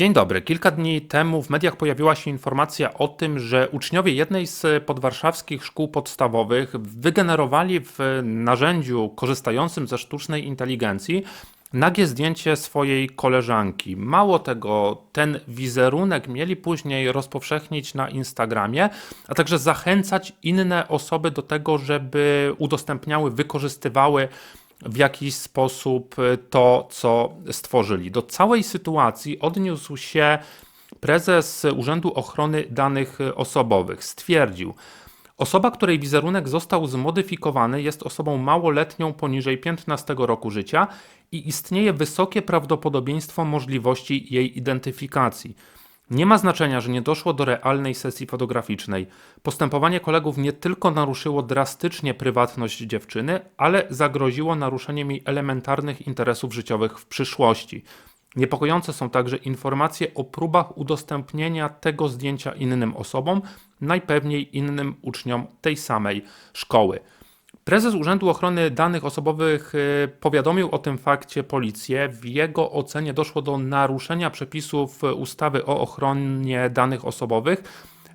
Dzień dobry. Kilka dni temu w mediach pojawiła się informacja o tym, że uczniowie jednej z podwarszawskich szkół podstawowych wygenerowali w narzędziu korzystającym ze sztucznej inteligencji nagie zdjęcie swojej koleżanki. Mało tego, ten wizerunek mieli później rozpowszechnić na Instagramie, a także zachęcać inne osoby do tego, żeby udostępniały, wykorzystywały w jakiś sposób to, co stworzyli. Do całej sytuacji odniósł się prezes Urzędu Ochrony Danych Osobowych. Stwierdził, Osoba, której wizerunek został zmodyfikowany, jest osobą małoletnią poniżej 15 roku życia i istnieje wysokie prawdopodobieństwo możliwości jej identyfikacji. Nie ma znaczenia, że nie doszło do realnej sesji fotograficznej. Postępowanie kolegów nie tylko naruszyło drastycznie prywatność dziewczyny, ale zagroziło naruszeniem jej elementarnych interesów życiowych w przyszłości. Niepokojące są także informacje o próbach udostępnienia tego zdjęcia innym osobom, najpewniej innym uczniom tej samej szkoły. Prezes Urzędu Ochrony Danych Osobowych y, powiadomił o tym fakcie policję. W jego ocenie doszło do naruszenia przepisów ustawy o ochronie danych osobowych,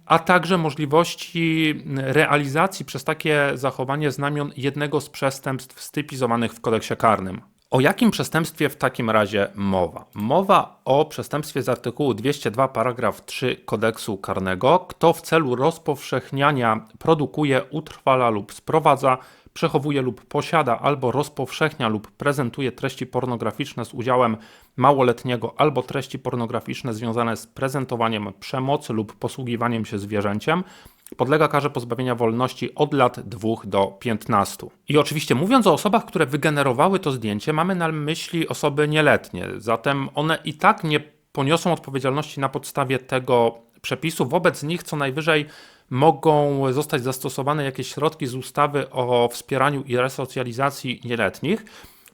a także możliwości realizacji przez takie zachowanie znamion jednego z przestępstw stypizowanych w kodeksie karnym. O jakim przestępstwie w takim razie mowa? Mowa o przestępstwie z artykułu 202 paragraf 3 kodeksu karnego, kto w celu rozpowszechniania produkuje, utrwala lub sprowadza, przechowuje lub posiada albo rozpowszechnia lub prezentuje treści pornograficzne z udziałem małoletniego albo treści pornograficzne związane z prezentowaniem przemocy lub posługiwaniem się zwierzęciem, podlega karze pozbawienia wolności od lat 2 do 15. I oczywiście mówiąc o osobach, które wygenerowały to zdjęcie, mamy na myśli osoby nieletnie, zatem one i tak nie poniosą odpowiedzialności na podstawie tego przepisu. Wobec nich co najwyżej mogą zostać zastosowane jakieś środki z ustawy o wspieraniu i resocjalizacji nieletnich.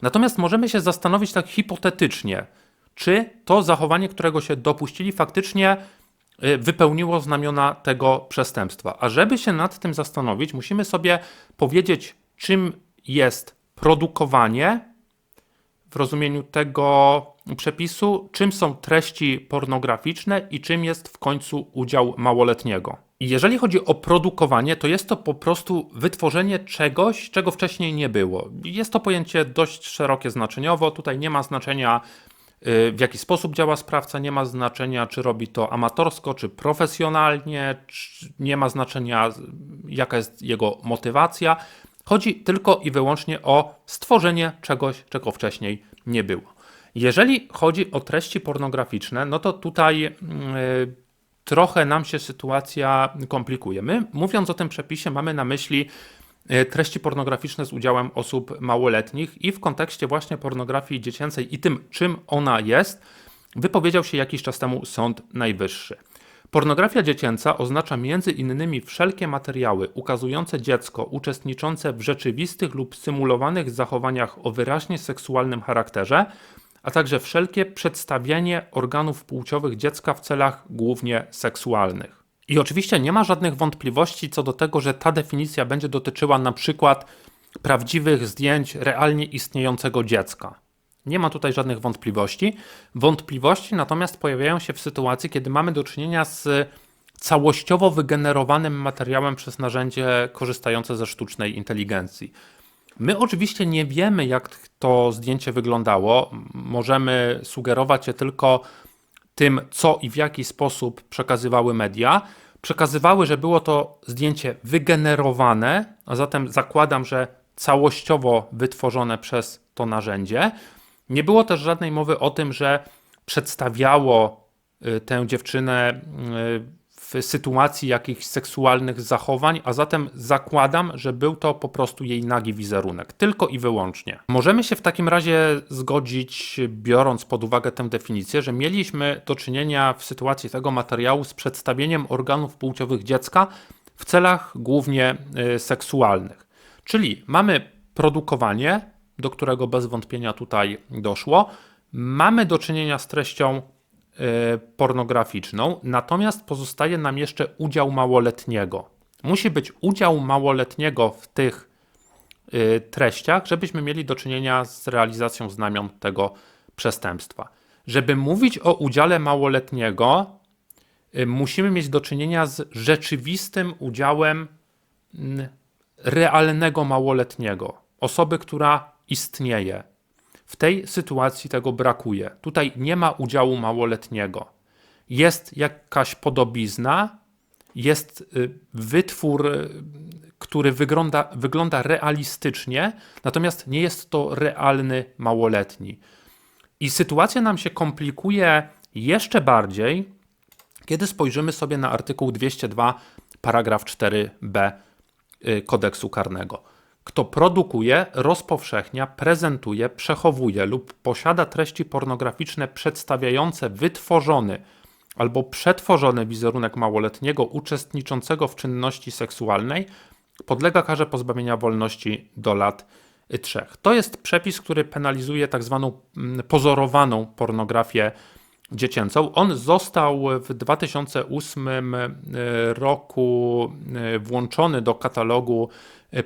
Natomiast możemy się zastanowić tak hipotetycznie, czy to zachowanie, którego się dopuścili, faktycznie wypełniło znamiona tego przestępstwa. A żeby się nad tym zastanowić, musimy sobie powiedzieć, czym jest produkowanie w rozumieniu tego przepisu, czym są treści pornograficzne i czym jest w końcu udział małoletniego. Jeżeli chodzi o produkowanie, to jest to po prostu wytworzenie czegoś, czego wcześniej nie było. Jest to pojęcie dość szerokie znaczeniowo, tutaj nie ma znaczenia w jaki sposób działa sprawca, nie ma znaczenia, czy robi to amatorsko, czy profesjonalnie, czy nie ma znaczenia, jaka jest jego motywacja. Chodzi tylko i wyłącznie o stworzenie czegoś, czego wcześniej nie było. Jeżeli chodzi o treści pornograficzne, no to tutaj yy, trochę nam się sytuacja komplikuje. My, mówiąc o tym przepisie, mamy na myśli treści pornograficzne z udziałem osób małoletnich i w kontekście właśnie pornografii dziecięcej i tym, czym ona jest, wypowiedział się jakiś czas temu Sąd Najwyższy. Pornografia dziecięca oznacza między innymi wszelkie materiały ukazujące dziecko uczestniczące w rzeczywistych lub symulowanych zachowaniach o wyraźnie seksualnym charakterze, a także wszelkie przedstawianie organów płciowych dziecka w celach głównie seksualnych. I oczywiście nie ma żadnych wątpliwości co do tego, że ta definicja będzie dotyczyła na przykład prawdziwych zdjęć realnie istniejącego dziecka. Nie ma tutaj żadnych wątpliwości. Wątpliwości natomiast pojawiają się w sytuacji, kiedy mamy do czynienia z całościowo wygenerowanym materiałem przez narzędzie korzystające ze sztucznej inteligencji. My oczywiście nie wiemy, jak to zdjęcie wyglądało. Możemy sugerować je tylko tym, co i w jaki sposób przekazywały media. Przekazywały, że było to zdjęcie wygenerowane, a zatem zakładam, że całościowo wytworzone przez to narzędzie. Nie było też żadnej mowy o tym, że przedstawiało y, tę dziewczynę y, w sytuacji jakichś seksualnych zachowań, a zatem zakładam, że był to po prostu jej nagi wizerunek, tylko i wyłącznie. Możemy się w takim razie zgodzić, biorąc pod uwagę tę definicję, że mieliśmy do czynienia w sytuacji tego materiału z przedstawieniem organów płciowych dziecka w celach głównie y, seksualnych. Czyli mamy produkowanie, do którego bez wątpienia tutaj doszło. Mamy do czynienia z treścią pornograficzną, natomiast pozostaje nam jeszcze udział małoletniego. Musi być udział małoletniego w tych e, treściach, żebyśmy mieli do czynienia z realizacją znamion tego przestępstwa. Żeby mówić o udziale małoletniego, y, musimy mieć do czynienia z rzeczywistym udziałem realnego małoletniego, osoby, która istnieje. W tej sytuacji tego brakuje. Tutaj nie ma udziału małoletniego. Jest jakaś podobizna, jest y, wytwór, y, który wygląda, wygląda realistycznie, natomiast nie jest to realny małoletni. I sytuacja nam się komplikuje jeszcze bardziej, kiedy spojrzymy sobie na artykuł 202, paragraf 4b y, kodeksu karnego. Kto produkuje, rozpowszechnia, prezentuje, przechowuje lub posiada treści pornograficzne przedstawiające wytworzony albo przetworzony wizerunek małoletniego uczestniczącego w czynności seksualnej, podlega karze pozbawienia wolności do lat 3. To jest przepis, który penalizuje tak zwaną mm, pozorowaną pornografię dziecięcą. On został w 2008 e, roku e, włączony do katalogu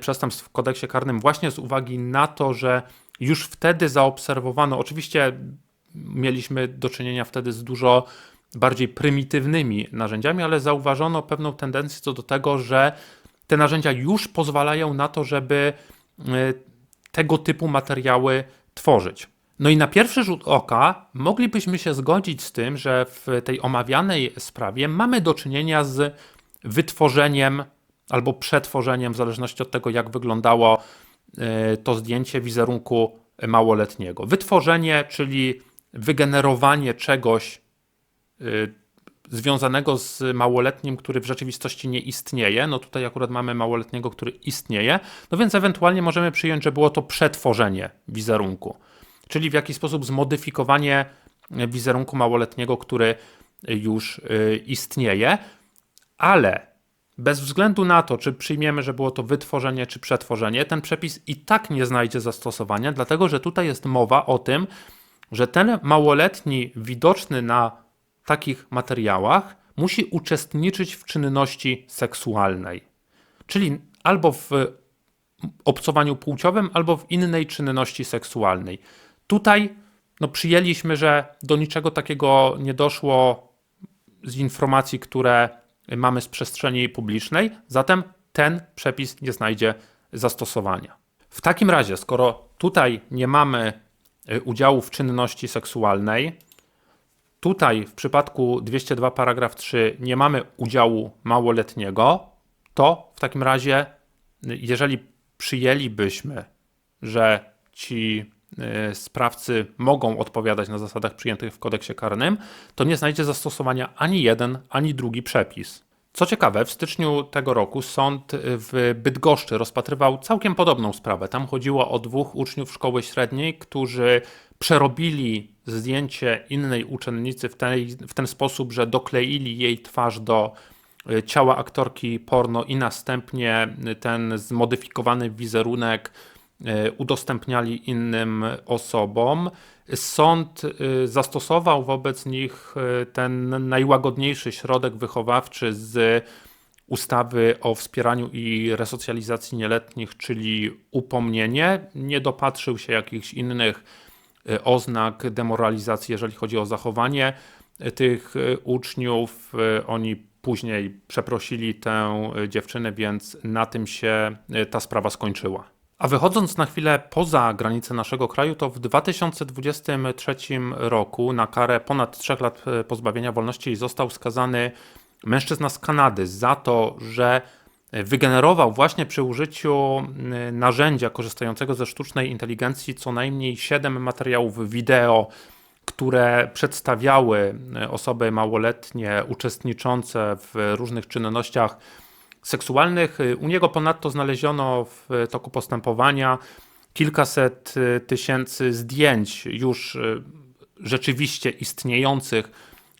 przestępstw w kodeksie karnym właśnie z uwagi na to, że już wtedy zaobserwowano, oczywiście mieliśmy do czynienia wtedy z dużo bardziej prymitywnymi narzędziami, ale zauważono pewną tendencję co do tego, że te narzędzia już pozwalają na to, żeby tego typu materiały tworzyć. No i na pierwszy rzut oka moglibyśmy się zgodzić z tym, że w tej omawianej sprawie mamy do czynienia z wytworzeniem albo przetworzeniem, w zależności od tego, jak wyglądało e, to zdjęcie wizerunku małoletniego. Wytworzenie, czyli wygenerowanie czegoś e, związanego z małoletnim, który w rzeczywistości nie istnieje. No tutaj akurat mamy małoletniego, który istnieje. No więc ewentualnie możemy przyjąć, że było to przetworzenie wizerunku czyli w jakiś sposób zmodyfikowanie wizerunku małoletniego, który już y, istnieje, ale bez względu na to, czy przyjmiemy, że było to wytworzenie czy przetworzenie, ten przepis i tak nie znajdzie zastosowania, dlatego że tutaj jest mowa o tym, że ten małoletni widoczny na takich materiałach musi uczestniczyć w czynności seksualnej. Czyli albo w obcowaniu płciowym, albo w innej czynności seksualnej. Tutaj no, przyjęliśmy, że do niczego takiego nie doszło z informacji, które mamy z przestrzeni publicznej, zatem ten przepis nie znajdzie zastosowania. W takim razie, skoro tutaj nie mamy y, udziału w czynności seksualnej, tutaj w przypadku 202 paragraf 3 nie mamy udziału małoletniego, to w takim razie, y, jeżeli przyjęlibyśmy, że ci sprawcy mogą odpowiadać na zasadach przyjętych w kodeksie karnym, to nie znajdzie zastosowania ani jeden, ani drugi przepis. Co ciekawe, w styczniu tego roku sąd w Bydgoszczy rozpatrywał całkiem podobną sprawę. Tam chodziło o dwóch uczniów szkoły średniej, którzy przerobili zdjęcie innej uczennicy w, w ten sposób, że dokleili jej twarz do e, ciała aktorki porno i następnie ten zmodyfikowany wizerunek E, udostępniali innym osobom. Sąd e, zastosował wobec nich e, ten najłagodniejszy środek wychowawczy z ustawy o wspieraniu i resocjalizacji nieletnich, czyli upomnienie. Nie dopatrzył się jakichś innych oznak demoralizacji, jeżeli chodzi o zachowanie tych uczniów. Oni później przeprosili tę dziewczynę, więc na tym się ta sprawa skończyła. A wychodząc na chwilę poza granice naszego kraju, to w 2023 roku na karę ponad 3 lat e, pozbawienia wolności został skazany mężczyzna z Kanady za to, że wygenerował właśnie przy użyciu narzędzia korzystającego ze sztucznej inteligencji co najmniej 7 materiałów wideo, które przedstawiały e, osoby małoletnie uczestniczące w różnych czynnościach seksualnych. U niego ponadto znaleziono w toku postępowania kilkaset y, tysięcy zdjęć już y, rzeczywiście istniejących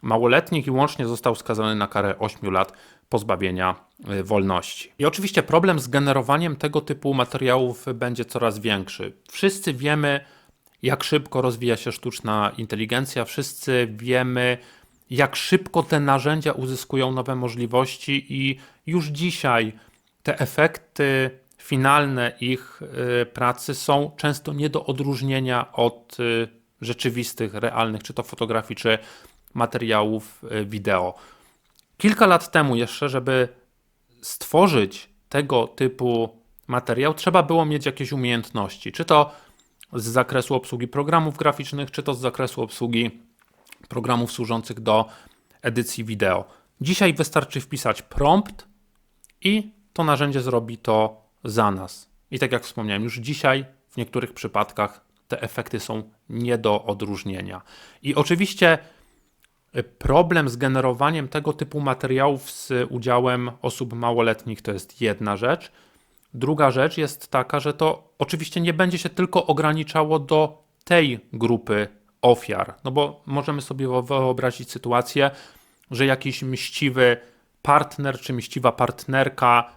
małoletnich i łącznie został skazany na karę 8 lat pozbawienia y, wolności. I oczywiście problem z generowaniem tego typu materiałów będzie coraz większy. Wszyscy wiemy, jak szybko rozwija się sztuczna inteligencja, wszyscy wiemy, jak szybko te narzędzia uzyskują nowe możliwości i już dzisiaj te efekty finalne ich y, pracy są często nie do odróżnienia od y, rzeczywistych, realnych, czy to fotografii, czy materiałów y, wideo. Kilka lat temu jeszcze, żeby stworzyć tego typu materiał, trzeba było mieć jakieś umiejętności, czy to z zakresu obsługi programów graficznych, czy to z zakresu obsługi programów służących do edycji wideo. Dzisiaj wystarczy wpisać prompt i to narzędzie zrobi to za nas. I tak jak wspomniałem, już dzisiaj w niektórych przypadkach te efekty są nie do odróżnienia. I oczywiście problem z generowaniem tego typu materiałów z udziałem osób małoletnich to jest jedna rzecz. Druga rzecz jest taka, że to oczywiście nie będzie się tylko ograniczało do tej grupy ofiar, no bo możemy sobie wyobrazić sytuację, że jakiś mściwy partner czy mściwa partnerka,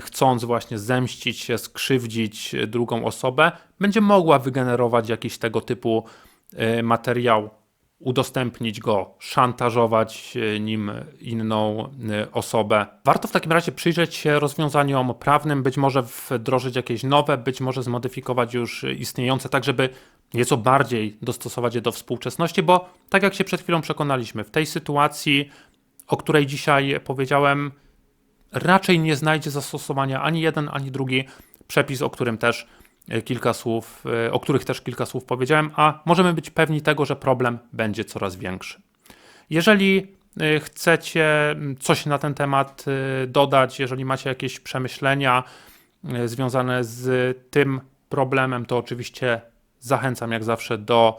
chcąc właśnie zemścić się, skrzywdzić drugą osobę, będzie mogła wygenerować jakiś tego typu y, materiał, udostępnić go, szantażować y, nim inną y, osobę. Warto w takim razie przyjrzeć się rozwiązaniom prawnym, być może wdrożyć jakieś nowe, być może zmodyfikować już istniejące, tak żeby nieco bardziej dostosować je do współczesności, bo tak jak się przed chwilą przekonaliśmy, w tej sytuacji, o której dzisiaj powiedziałem, raczej nie znajdzie zastosowania ani jeden, ani drugi przepis, o którym też e, kilka słów, e, o których też kilka słów powiedziałem, a możemy być pewni tego, że problem będzie coraz większy. Jeżeli e, chcecie coś na ten temat dodać, jeżeli macie jakieś przemyślenia związane z tym problemem, to oczywiście zachęcam jak zawsze do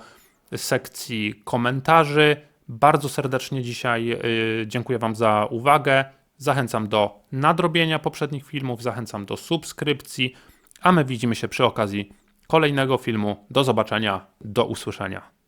sekcji komentarzy. Bardzo serdecznie dzisiaj dziękuję Wam za uwagę. Zachęcam do nadrobienia poprzednich filmów, zachęcam do subskrypcji, a my widzimy się przy okazji kolejnego filmu. Do zobaczenia, do usłyszenia.